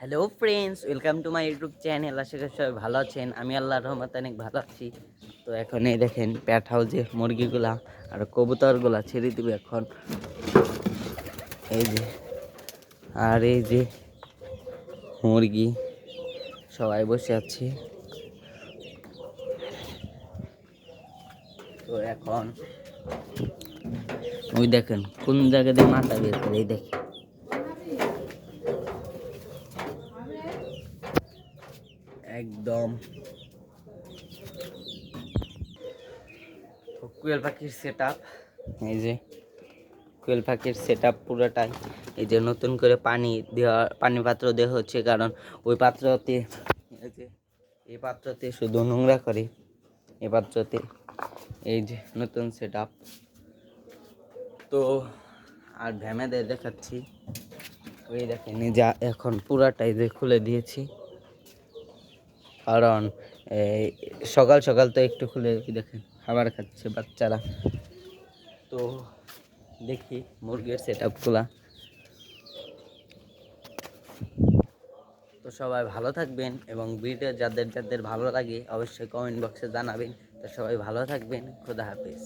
Hello friends welcome to my YouTube channel আশা করি সবাই ভালো আছেন। আমি আল্লাহ রহমত অনেক ভালো আছি। তো এখন এই দেখেন প্যাট হাউসে মুরগিগুলা আর কবুতরগুলা ছেড়ে দিবে এখন। এই যে, আর এই যে মুরগি সবাই বসে আছে। তো এখন ওই দেখেন, কোন জায়গা দিয়ে মাথা বের করে এই দেখেন। একদম। কোয়েল পাখির সেট এই যে, কোয়েল পাখির সেট আপ পুরোটাই। এই যে নতুন করে পানি দেওয়া, পানি পাত্র দেওয়া হচ্ছে কারণ ওই পাত্রতে, এই যে, এই পাত্রতে শুধু নোংরা করে। এই পাত্রতে এই যে নতুন সেট আপ তো আর ভ্যামেদের দেখাচ্ছি। ওই দেখেন যা এখন পুরাটাই যে খুলে দিয়েছি। কারণ এই সকাল সকাল তো একটু খুলে দেখেন খাবার খাচ্ছে বাচ্চারা। তো দেখি মুরগির সেট আপগুলা তো সবাই ভালো থাকবেন এবং ভিডিও যাদের যাদের ভালো লাগে অবশ্যই কমেন্ট বক্সে জানাবেন। তো সবাই ভালো থাকবেন, খোদা হাফেজ।